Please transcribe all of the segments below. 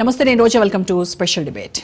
నమస్తే నేను Roja. Welcome to special debate.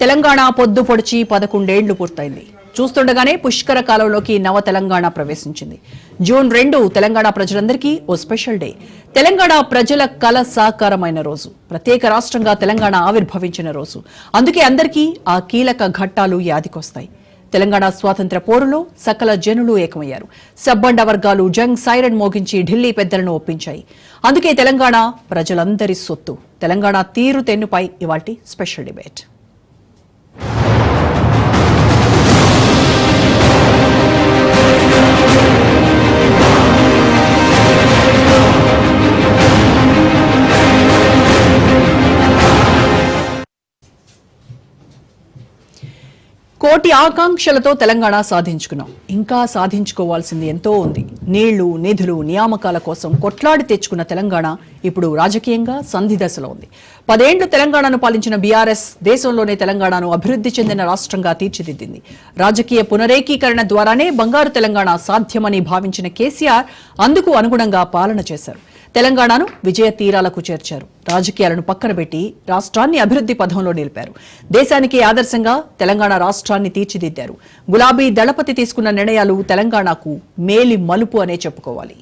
Telangana పొద్దు పొడిచి పదకొండేళ్ళు పూర్తయింది. చూస్తుండగానే పుష్కర కాలంలోకి నవ తెలంగాణ ప్రవేశించింది. జూన్ రెండు తెలంగాణ ప్రజలందరికీ ఓ స్పెషల్ డే. తెలంగాణ ప్రజల కల సాకారమైన రోజు. ప్రత్యేక రాష్ట్రంగా తెలంగాణ ఆవిర్భవించిన రోజు. అందుకే అందరికీ ఆ కీలక ఘట్టాలు యాదికొస్తాయి. తెలంగాణ స్వాతంత్ర పోరులో సకల జనులు ఏకమయ్యారు. సబ్బండ వర్గాలు జంగ్ సైరన్ మోగించి ఢిల్లీ పెద్దలను ఒప్పించాయి. అందుకే తెలంగాణ ప్రజలందరి సొత్తు. తెలంగాణ తీరు తెన్నుపై ఇవాటి స్పెషల్ డిబేట్. కోటి ఆకాంక్షలతో తెలంగాణ సాధించుకున్నాం. ఇంకా సాధించుకోవాల్సింది ఎంతో ఉంది. నీళ్ళు నిధులు నియామకాల కోసం కొట్లాడి తెచ్చుకున్న తెలంగాణ ఇప్పుడు రాజకీయంగా సంధి దశలో ఉంది. పదేండ్లు తెలంగాణను పాలించిన బీఆర్ఎస్ దేశంలోనే తెలంగాణను అభివృద్ధి చెందిన రాష్ట్రంగా తీర్చిదిద్దింది. రాజకీయ పునరేకీకరణ ద్వారానే బంగారు తెలంగాణ సాధ్యమని భావించిన కేసీఆర్ అందుకు అనుగుణంగా పాలన చేశారు. తెలంగాణను విజయ తీరాలకు చేర్చారు. రాజకీయాలను పక్కన పెట్టి రాష్ట్రాన్ని అభివృద్ధి పథంలో నిలిపారు. దేశానికి ఆదర్శంగా తెలంగాణ రాష్ట్రాన్ని తీర్చిదిద్దారు. గులాబీ దళపతి తీసుకున్న నిర్ణయాలు తెలంగాణకు మేలి మలుపు అనే చెప్పుకోవాలి.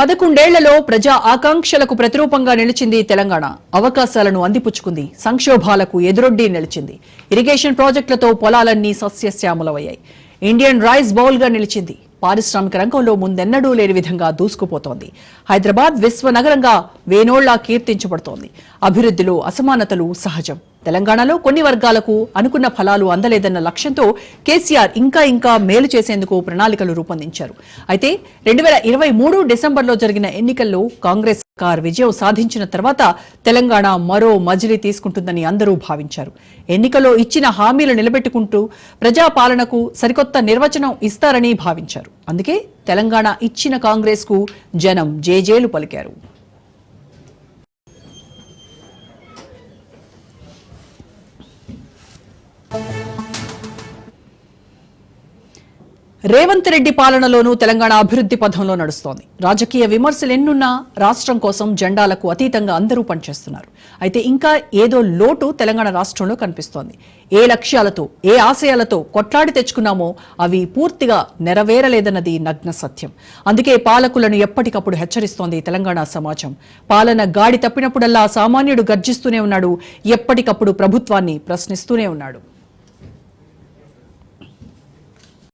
పదకొండేళ్ళలో ప్రజా ఆకాంక్షలకు ప్రతిరూపంగా నిలిచింది తెలంగాణ. అవకాశాలను అందిపుచ్చుకుంది సంక్షోభాలకు ఎదురొడ్డి నిలిచింది. ఇరిగేషన్ ప్రాజెక్టులతో పొలాలన్నీ సస్యశ్యామలమయ్యాయి. ఇండియన్ రైస్ బౌల్గా నిలిచింది. పారిశ్రామిక రంగంలో ముందెన్నడూ లేని విధంగా దూసుకుపోతోంది. హైదరాబాద్ విశ్వనగరంగా వేనోళ్ళా కీర్తించబడుతోంది. అభివృద్ధిలో అసమానతలు సహజం. తెలంగాణలో కొన్ని వర్గాలకు అనుకున్న ఫలాలు అందలేదన్న లక్ష్యంతో కేసీఆర్ ఇంకా ఇంకా మేలు చేసేందుకు ప్రణాళికలు రూపొందించారు. అయితే రెండు వేల ఇరవై మూడు డిసెంబర్లో జరిగిన ఎన్నికల్లో కాంగ్రెస్ సర్కార్ విజయం సాధించిన తర్వాత తెలంగాణ మరో మజిలీ తీసుకుంటుందని అందరూ భావించారు. ఎన్నికల్లో ఇచ్చిన హామీలు నిలబెట్టుకుంటూ ప్రజాపాలనకు సరికొత్త నిర్వచనం ఇస్తారని భావించారు. అందుకే తెలంగాణ ఇచ్చిన కాంగ్రెస్కు జనం జేజేలు పలికారు. రేవంత్ రెడ్డి పాలనలోనూ తెలంగాణ అభివృద్ధి పథంలో నడుస్తోంది. రాజకీయ విమర్శలు ఎన్నున్నా రాష్ట్రం కోసం జెండాలకు అతీతంగా అందరూ పనిచేస్తున్నారు. అయితే ఇంకా ఏదో లోటు తెలంగాణ రాష్ట్రంలో కనిపిస్తోంది. ఏ లక్ష్యాలతో ఏ ఆశయాలతో కొట్లాడి తెచ్చుకున్నామో అవి పూర్తిగా నెరవేరలేదన్నది నగ్న సత్యం. అందుకే పాలకులను ఎప్పటికప్పుడు హెచ్చరిస్తోంది తెలంగాణ సమాజం. పాలన గాడి తప్పినప్పుడల్లా సామాన్యుడు గర్జిస్తూనే ఉన్నాడు ఎప్పటికప్పుడు ప్రభుత్వాన్ని ప్రశ్నిస్తూనే ఉన్నాడు.